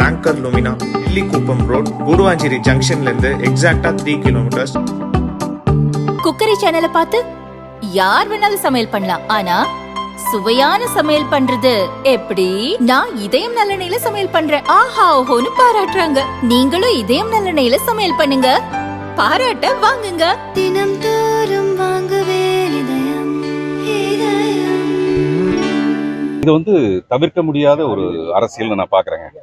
Longer லுமினா Illikuppam road Guruvanchery ஜங்ஷன்ல இருந்து எக்ஸாக்டா த்ரீ கிலோமீட்டர்ஸ் குக்கரி சேனலை பார்த்து யார் வேணாலும் சமையல் பண்ணலாம். ஆனா சுவையான சமையல் பண்றது எப்படி? நான் இதயம் நல்லெண்ணெயில சமையல் பண்றேன். ஆஹா ஓஹோன்னு பாராட்டுறாங்க. நீங்களும் இதயம் நல்லெண்ணெயில சமையல் பண்ணுங்க. பாராட்ட வாங்குங்க. தினம் தோறும் வாங்குவே இதயம் இதயம். இது வந்து தவிர்க்க முடியாத ஒரு அரசியல்னு நான் பாக்குறேங்க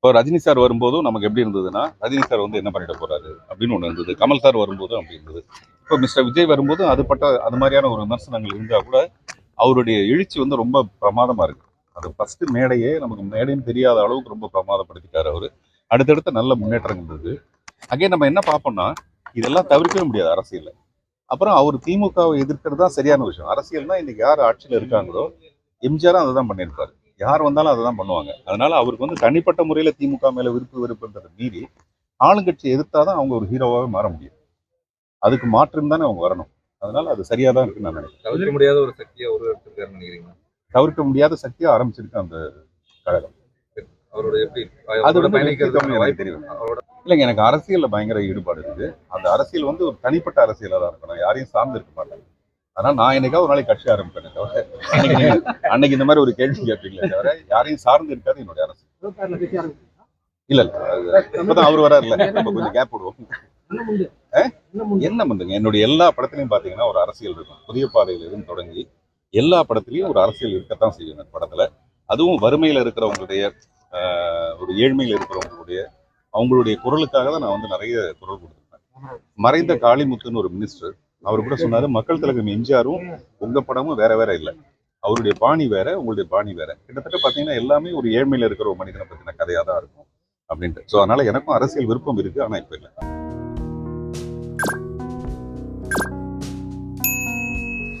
இப்போ ரஜினி சார் வரும்போதும் நமக்கு எப்படி இருந்ததுன்னா ரஜினி சார் வந்து என்ன பண்ணிட போறாரு அப்படின்னு ஒன்று இருந்தது. கமல் சார் வரும்போதும் அப்படி இருந்தது. இப்போ மிஸ்டர் விஜய் வரும்போதும் அது அது மாதிரியான ஒரு விமர்சனங்கள் இருந்தால் கூட அவருடைய எழுச்சி வந்து ரொம்ப பிரமாதமாக இருக்கு. அது ஃபர்ஸ்ட் மேடையே நமக்கு மேடைன்னு தெரியாத அளவுக்கு ரொம்ப பிரமாதப்படுத்திட்டார் அவர். அடுத்தடுத்த நல்ல முன்னேற்றம் இருந்தது. அங்கே நம்ம என்ன பார்ப்போம்னா இதெல்லாம் தவிர்க்கவே முடியாது அரசியலில். அப்புறம் அவர் திமுகவை எதிர்க்கிறது தான் சரியான விஷயம். அரசியல்னா இன்னைக்கு யார் ஆட்சியில் இருக்காங்களோ எம்ஜிஆரும் அதை தான் பண்ணியிருப்பாரு. யார் வந்தாலும் அதை தான் பண்ணுவாங்க. அதனால அவருக்கு வந்து தனிப்பட்ட முறையில் திமுக மேல விருப்பு வெறுப்புன்றதை மீறி ஆளுங்கட்சியை எதிர்த்தாதான் அவங்க ஒரு ஹீரோவாகவே மாற முடியும். அதுக்கு மாற்றம் தானே அவங்க வரணும். அதனால அது சரியா தான் இருக்குன்னு நான் நினைக்கிறேன். தவிர்க்க முடியாத ஒரு சக்தியை உருவெடுத்திருக்காருன்னு நினைக்கிறீங்க தவிர்க்க முடியாத சக்தியா ஆரம்பிச்சிருக்கு அந்த கழகம். அவரோட எப்படி அது அவரோட வந்து பயணிக்கிறது தெரியும். அவரோட இல்லைங்க எனக்கு அரசியல்ல பயங்கர ஈடுபாடு இருக்குது அந்த அரசியல் வந்து ஒரு தனிப்பட்ட அரசியலா தான் இருக்கணும். யாரையும் சார்ந்து இருக்க மாட்டேன் அதனால நான் என்னைக்காவது ஒரு நாளைக்கு கட்சி ஆரம்பிப்பேன் தவிர அன்னைக்கு இந்த மாதிரி ஒரு கேள்வி கேட்பீங்களே தவிர யாரையும் சார்ந்து இருக்காது என்னுடைய அரசியல் இல்ல இல்ல இப்பதான் அவர் வராருல்ல நம்ம கொஞ்சம் கேப் விடுவோம்? என்ன பண்ணுங்க என்னுடைய எல்லா படத்துலயும் பாத்தீங்கன்னா ஒரு அரசியல் இருக்கும். புதிய பாதையில இருந்து தொடங்கி எல்லா படத்துலயும் ஒரு அரசியல் இருக்கத்தான் செய்யும் படத்துல. அதுவும் வறுமையில இருக்கிறவங்களுடைய ஒரு ஏழ்மையில இருக்கிறவங்களுடைய அவங்களுடைய குரலுக்காக தான் நான் வந்து நிறைய குரல் கொடுத்துருக்கேன் மறைந்த காளிமுத்துன்னு ஒரு மினிஸ்டர் அவர் கூட சொன்னாரு மக்கள் திலகம் எம்ஜிஆரும் உங்க படமும் வேற வேற இல்லை. அவருடைய பாணி வேற உங்களுடைய பாணி வேற. கிட்டத்தட்ட பாத்தீங்கன்னா எல்லாமே ஒரு ஏழ்மையில இருக்கிற ஒரு மனிதனை பத்தின கதையா தான் இருக்கும் அப்படின்ட்டு. ஸோ அதனால எனக்கும் அரசியல் விருப்பம் இருக்கு ஆனா இப்ப இல்லை.